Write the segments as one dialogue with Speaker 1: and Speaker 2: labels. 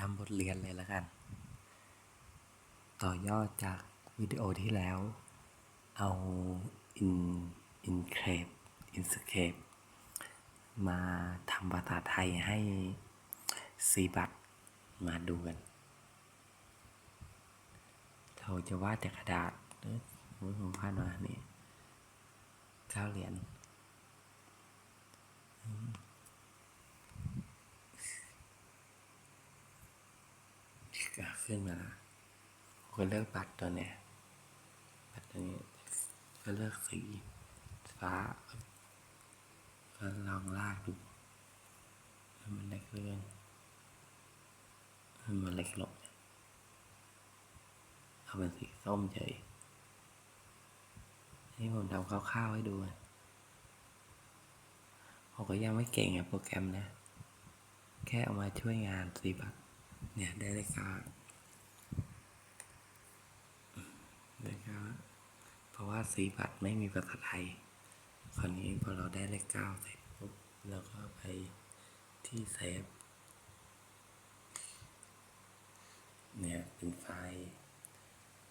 Speaker 1: ทำบทเรียนเลยแล้วกัน ต่อยอดจากวิดีโอที่แล้ว เอาอินอินเครปอินสเคปมาทำภาษาไทยให้ซีบัตมาดูกันเราจะวาดจากกระดาษผมพาดมานี่เก้าเหรียญอืมอะ ขึ้นมาก็เลือกบัตรตัวเนี้ยบัตรตัวนี้ก็เลือกสีฟ้าก็ลองลากดูมันเล็กเลื่อนมันเล็กลงเอาเป็นสีส้มเฉยนี่ผมทำคร่าวๆให้ดูผมก็ยังไม่เก่งอะโปรแกรมนะ แค่เอามาช่วยงานสีบัตร เนี่ยได้เลขเก้าได้เลขเก้าเพราะว่าสีบัตรไม่มีภาษาไทย คราวนี้พอเราได้เลขเก้าเสร็จปุ๊บเราก็ไปที่เซฟเนี่ยเป็นไฟล์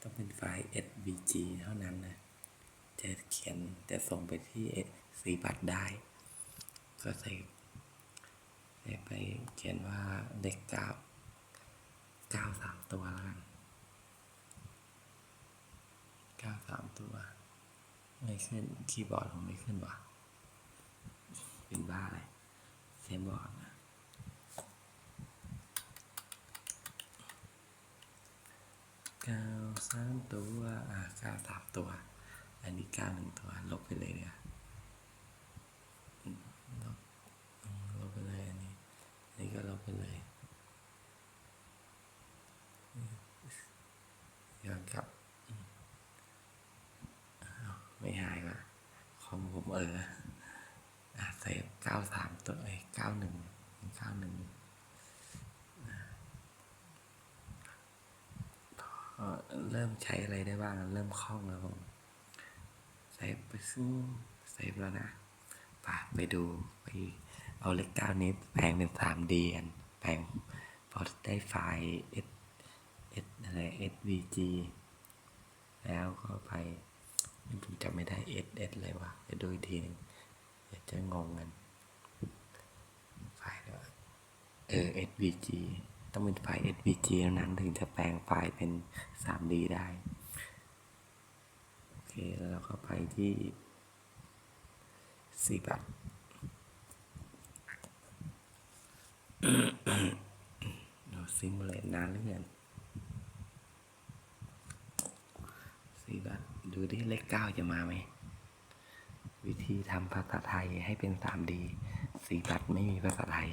Speaker 1: ต้องเป็นไฟล์ svg เท่านั้นนะจะเขียนจะส่งไปที่สีบัตรได้ ก็ใส่ไปเขียนว่าเลขเก้า เก้าสามตัวแล้วกันเก้าสามตัว ไม่ขึ้นคีย์บอร์ดผมไม่ขึ้นว่ะเป็นบ้าเลยเซมบอร์ดนะเก้าสามตัว อ่าเก้าสามตัว อันนี้เก้าหนึ่งตัว ลบไปเลยเนี่ยอืมลบอืมลบไปเลยอันนี้ อันนี้ก็ลบไปเลยอืม ย้อนกลับ ไม่หายว่ะคอมผมเอออ่เก้าสามตัวเอ้เก้าหนึ่งเก้าหนึ่งเริ่มใช้อะไรได้บ้าง เริ่มคล่องแล้วผมเซฟไปซึ่งเซฟแล้วนะไปไปดูไปเอาเลขเก้านี้แปลงเป็นสามดีกันแปลงพอได้ไฟล์ S อะไร SVG แล้วก็ไปผมจำไม่ได้ S S เลยวะเดี๋ยวดูอีกทีนึงเดี๋ยวจะงงกันไฟล์เดี๋ยวเออ SVG ต้องเป็นไฟล์ SVG เท่านั้นถึงจะแปลงไฟล์เป็น 3D ได้ โอเค แล้วเราก็ไปที่สีบัตเราซิมูเลตนานเหลือเกิน สีบัตร ดูดิเลขเก้าจะมาไหม วิธีทำภาษาไทยให้เป็น 3D สีบัตรไม่มีภาษาไทย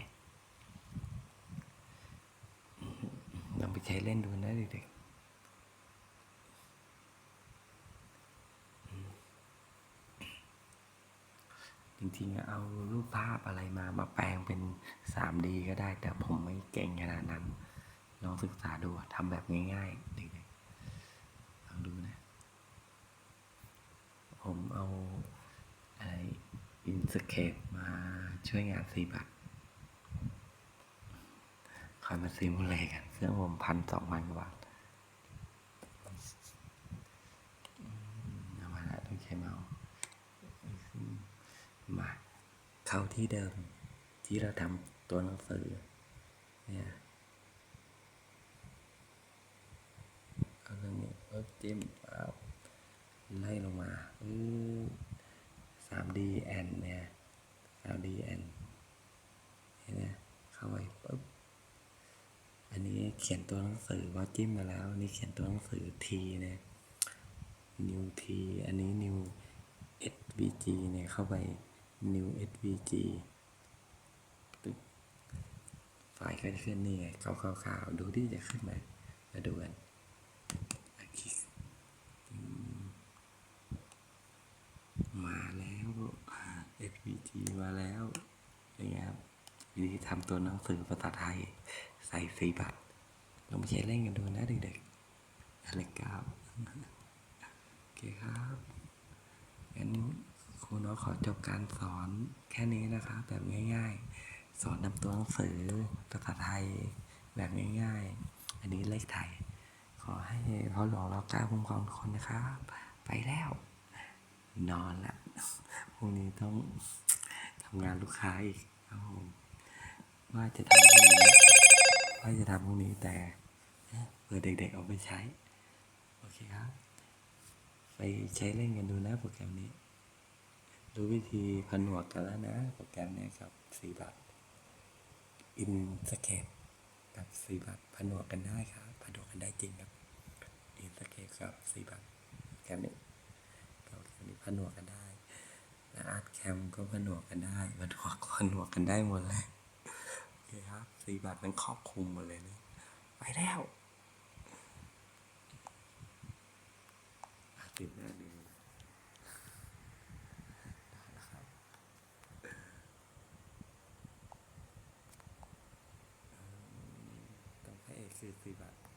Speaker 1: ลองไปใช้เล่นดูนะเด็กๆจริงๆ เอารูปภาพอะไรมามาแปลงเป็น 3D ก็ได้ แต่ผมไม่เก่งขนาดนั้น ลองศึกษาดูทำแบบง่ายๆเด็กๆลองดูนะ ผมเอาอะไรอินสเคปมาช่วยงานสีบัตรคอยมาซิมูเลกันเครื่องผมพันสองพันกว่าบาทมเอามาละต้องใช้เมาส์มา เข้าที่เดิมที่เราทำตัวหนังสือเนี่ยเอาเรื่องนี้เออจิ้มปั๊บ ไล่ลงมาอือ 3D n เนี่ย 3D n เห็นไหมเข้าไปปุ๊บ อันนี้เขียนตัวหนังสือว่าจิ้มมาแล้วนนี้เขียนตัวหนังสือ T เนี่ย new T อันนี้ new SVG เนี่ยเข้าไป new SVG ตึ๊บไฟล์ก็จะขึ้นนี่ไงขาวๆๆดูที่จะขึ้นไหมมาดูกันคลิกอืม มาแล้ว SVG มาแล้วอย่างเงี้ยครับวิธีทำตัวหนังสือภาษาไทย ใส่สีบัตรลองไปใช้เล่นกันดูนะเด็กๆอะไรก้าวโอเคครับงั้นครูน้อขอจบการสอนแค่นี้นะครับแบบง่ายๆ สอนนำตัวหนังสือภาษาไทยแบบง่ายๆ อันนี้เลขไทย ขอให้เขาหลวงเราก้าคุ้มครองทุกคนนะครับ ไปแล้ว นอนละพรุ่งนี้ต้อง ทำงานลูกค้าอีกครับผมว่าจะทำพรุ่งนี้ว่าจะทำพรุ่งนี้แต่เอ๊ะเผื่อเด็กๆเอาไปใช้ โอเคครับ ไปใช้เล่นกันดูนะโปรแกรมนี้ รู้วิธีผนวกกันแล้วนะ โปรแกรมนี้ครับสีบัตอินสเคปกับสีบัตผนวกกันได้ครับผนวกกันได้จริงครับอินสเคปกับสีบัตโปรแกรมนี้โปรแกรมนี้ผนวกกันได้ แะอาร์ตแคมก็ผนวกกันได้ผนวกผนวกกันได้หมดเลยโอเคครับสี่บาทมันครอบคลุมหมดเลยนะไปแล้วติดหน้าดูสี่สี่บาท